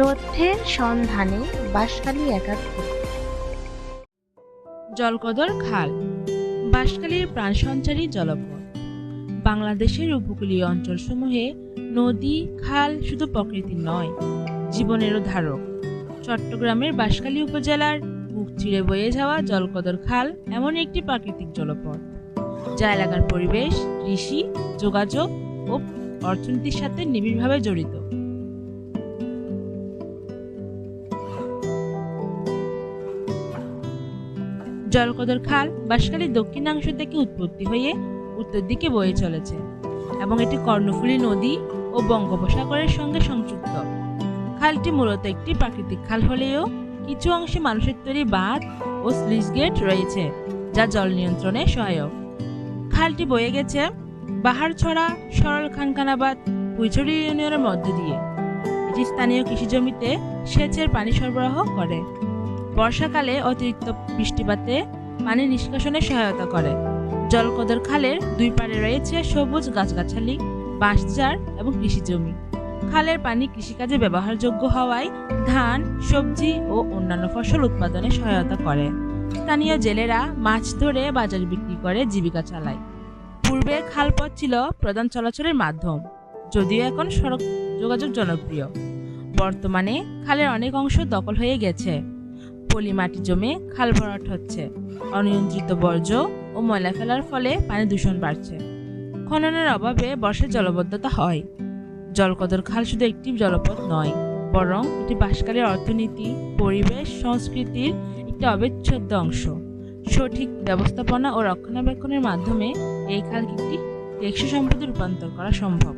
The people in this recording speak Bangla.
সত্যের সন্ধানে বাঁশখালী একাত্তর জলকদর খাল বাঁশখালীর প্রাণসঞ্চারী জলপথ। বাংলাদেশের উপকূলীয় অঞ্চলসমূহে নদী, খাল শুধু প্রকৃতির নয়, জীবনেরও ধারক। চট্টগ্রামের বাঁশখালী উপজেলার বুক চিড়ে বয়ে যাওয়া জলকদর খাল এমন একটি প্রাকৃতিক জলপথ, যা এলাকার পরিবেশ, কৃষি, যোগাযোগ ও অর্থনীতির সাথে নিবিড়ভাবে জড়িত। জলকদর খাল বাঁশখালীর দক্ষিণাংশ থেকে উৎপত্তি হয়ে উত্তর দিকে বয়ে চলেছে এবং এটি কর্ণফুলী নদী ও বঙ্গোপসাগরের সঙ্গে সংযুক্ত। খালটি মূলত একটি প্রাকৃতিক খাল হলেও কিছু অংশে মানুষের তৈরি বাঁধ ও স্লিজ গেট রয়েছে, যা জল নিয়ন্ত্রণে সহায়ক। খালটি বয়ে গেছে বাহারছড়া, সরল খানখানাবাদ কুইছড়ি ইউনিয়নের মধ্য দিয়ে। এটি স্থানীয় কৃষি জমিতে সেচের পানি সরবরাহ করে। বর্ষাকালে অতিরিক্ত বৃষ্টিপাতে পানি নিষ্কাশনে সহায়তা করে। জলকদর খালের দুই পাড়ে রয়েছে সবুজ গাছগাছালি বাঁশঝাড় এবং কৃষি জমি। খালের পানি কৃষিকাজে ব্যবহারযোগ্য হওয়ায় ধান, সবজি ও অন্যান্য ফসল উৎপাদনে সহায়তা করে। স্থানীয় জেলেরা মাছ ধরে বাজারে বিক্রি করে জীবিকা চালায়। পূর্বে খালপথ ছিল প্রধান চলাচলের মাধ্যম, যদিও এখন সড়ক যোগাযোগ জনপ্রিয়। বর্তমানে খালের অনেক অংশ দখল হয়ে গেছে। পলি মাটি জমে খাল ভরাট হচ্ছে। অনিয়ন্ত্রিত বর্জ্য ও ময়লা ফেলার ফলে পানি দূষণ বাড়ছে। খননের অভাবে বর্ষায় জলবদ্ধতা হয়। জলকদর খাল শুধু একটি জলপথ নয়, বরং এটি বাসকালের অর্থনীতি, পরিবেশ, সংস্কৃতির একটি অবিচ্ছেদ্য অংশ। সঠিক ব্যবস্থাপনা ও রক্ষণাবেক্ষণের মাধ্যমে এই খালকে একটি টেকসই সম্পদে রূপান্তর করা সম্ভব।